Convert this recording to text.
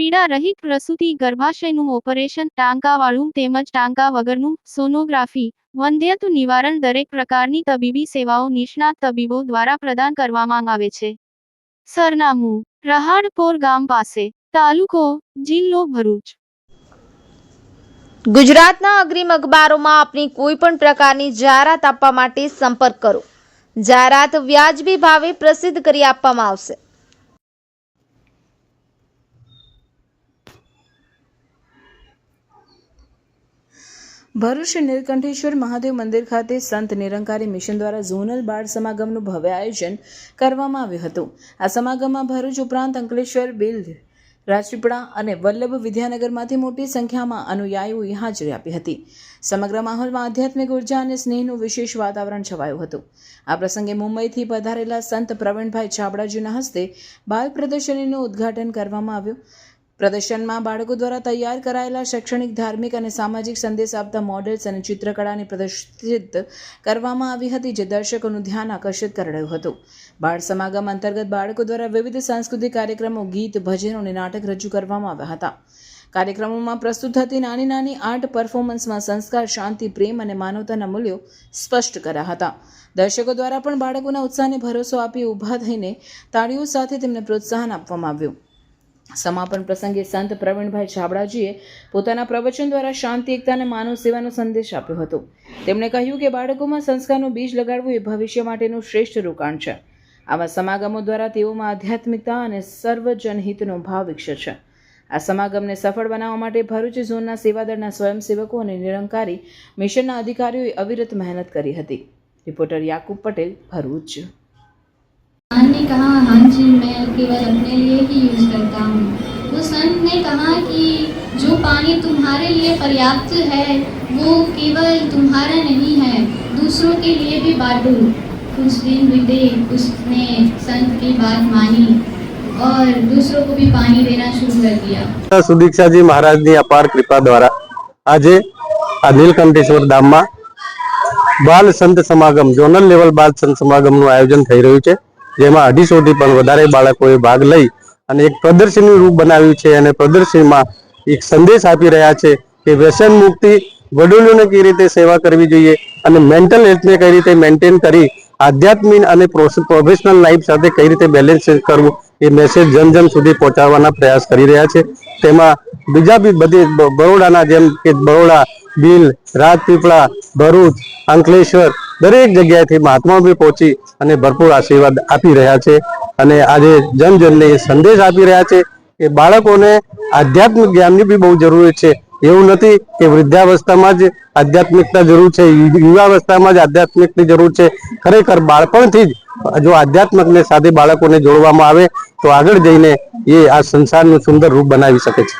પીડા રહિત પ્રસૂતિ ગર્ભાશયનું ઓપરેશન ટાંકાવાળું તેમજ ટાંકા વગરનું સોનોગ્રાફી વંધ્યત્વ નિવારણ દરેક પ્રકારની તબીબી સેવાઓ નિષ્ણાત તબીબો દ્વારા પ્રદાન કરવામાં આવે છે. સરનામું, રહાડપોર ગામ પાસે, તાલુકો, જિલ્લો ભરૂચ. ગુજરાતના અગ્રીમ અખબારોમાં આપની કોઈ પણ પ્રકારની જાહેરાત આપવા માટે સંપર્ક કરો. જાહેરાત વ્યાજબી ભાવે પ્રસિદ્ધ કરી આપવામાં આવશે. ભરૂચ નીલકંઠેશ્વર મહાદેવ મંદિર ખાતે સંત નિરંકારી મિશન દ્વારા ઝોનલ બાળ સમાગમનું ભવ્ય આયોજન કરવામાં આવ્યું હતું. આ સમાગમમાં ભરૂચ ઉપરાંત અંકલેશ્વર બિલ રાજપીપળા અને વલ્લભ વિદ્યાનગરમાંથી મોટી સંખ્યામાં અનુયાયીઓએ હાજરી આપી હતી. સમગ્ર માહોલમાં આધ્યાત્મિક ઊર્જા અને સ્નેહનું વિશેષ વાતાવરણ છવાયું હતું. આ પ્રસંગે મુંબઈથી પધારેલા સંત પ્રવીણભાઈ છાબડાજીના હસ્તે બાળ પ્રદર્શનીનું ઉદ્ઘાટન કરવામાં આવ્યું. પ્રદર્શનમાં બાળકો દ્વારા તૈયાર કરાયેલા શૈક્ષણિક, ધાર્મિક અને સામાજિક સંદેશ આપતા મોડેલ્સ અને ચિત્રકળાને પ્રદર્શિત કરવામાં આવી હતી, જે દર્શકોનું ધ્યાન આકર્ષિત કરાયું હતું. બાળ સમાગમ અંતર્ગત બાળકો દ્વારા વિવિધ સાંસ્કૃતિક કાર્યક્રમો, ગીત, ભજનો અને નાટક રજૂ કરવામાં આવ્યા હતા. કાર્યક્રમોમાં પ્રસ્તુત થતી નાની નાની આર્ટ પરફોર્મન્સમાં સંસ્કાર, શાંતિ, પ્રેમ અને માનવતાના મૂલ્યો સ્પષ્ટ કર્યા હતા. દર્શકો દ્વારા પણ બાળકોના ઉત્સાહને ભરોસો આપી ઊભા થઈને તાળીઓ સાથે તેમને પ્રોત્સાહન આપવામાં આવ્યું. સમાપન પ્રસંગે સંત પ્રવીણભાઈ છાબડાજીએ પોતાના પ્રવચન દ્વારા શાંતિ, એકતા અને માનવ સેવાનો સંદેશ આપ્યો હતો. તેમણે કહ્યું કે બાળકોમાં સંસ્કારનું બીજ લગાડવું એ ભવિષ્ય માટેનું શ્રેષ્ઠ રોકાણ છે. આવા સમાગમો દ્વારા તેઓમાં આધ્યાત્મિકતા અને સર્વજનહિતનો ભાવ વિકસે છે. આ સમાગમને સફળ બનાવવા માટે ભરૂચ ઝોનના સેવાદળના સ્વયંસેવકો અને નિરંકારી મિશનના અધિકારીઓએ અવિરત મહેનત કરી હતી. રિપોર્ટર યાકુબ પટેલ ભરૂચ. भगवान ने कहा हाँ जी मैं केवल अपने लिए ही यूज़ करता हूँ वो संत ने कहा कि जो पानी तुम्हारे लिए पर्याप्त है वो केवल तुम्हारा नहीं है दूसरों के लिए भी बांटो कुछ दिन बीते उसने संत की बात मानी और दूसरों को भी पानी देना शुरू कर दिया સુદીક્ષાજી મહારાજની અપાર કૃપા દ્વારા આજે આ નીલકંઠેશ્વર ધામમાં બાલ સંત સમાગમ ઝોનલ લેવલ બાલ સંત સમાગમનું આયોજન થઈ રહ્યું છે જેમાં અઢીસોથી પણ વધારે બાળકોએ ભાગ લઈ અને એક પ્રદર્શનનું રૂપ બનાવ્યું છે અને પ્રદર્શનમાં એક સંદેશ આપી રહ્યા છે કે વ્યસન મુક્તિ વડીલોને કઈ રીતે સેવા કરવી જોઈએ અને મેન્ટલ હેલ્થને કઈ રીતે મેન્ટેન કરી આધ્યાત્મિક અને પ્રોફેશનલ લાઈફ સાથે કઈ રીતે બેલેન્સ કરવું એ મેસેજ જન જન સુધી પહોંચાડવાના પ્રયાસ કરી રહ્યા છે. તેમાં બીજા બી બધી બરોડાના જેમ કે બરોડા બિલ રાજપીપળા, ભરૂચ, અંકલેશ્વર દરેક જગ્યાએથી મહાત્મા બી પહોંચી અને ભરપૂર આશીર્વાદ આપી રહ્યા છે. અને આજે જન જનને એ સંદેશ આપી રહ્યા છે કે બાળકોને આધ્યાત્મિક જ્ઞાનની બી બહુ જરૂર છે. એવું નથી કે વૃદ્ધાવસ્થામાં જ આધ્યાત્મિકતા જરૂર છે યુવાવસ્થામાં જ આધ્યાત્મિકની જરૂર છે. ખરેખર બાળપણથી જ જો આધ્યાત્મિકને સાથે બાળકોને જોડવામાં આવે તો આગળ જઈને એ આ સંસારનું સુંદર રૂપ બનાવી શકે છે.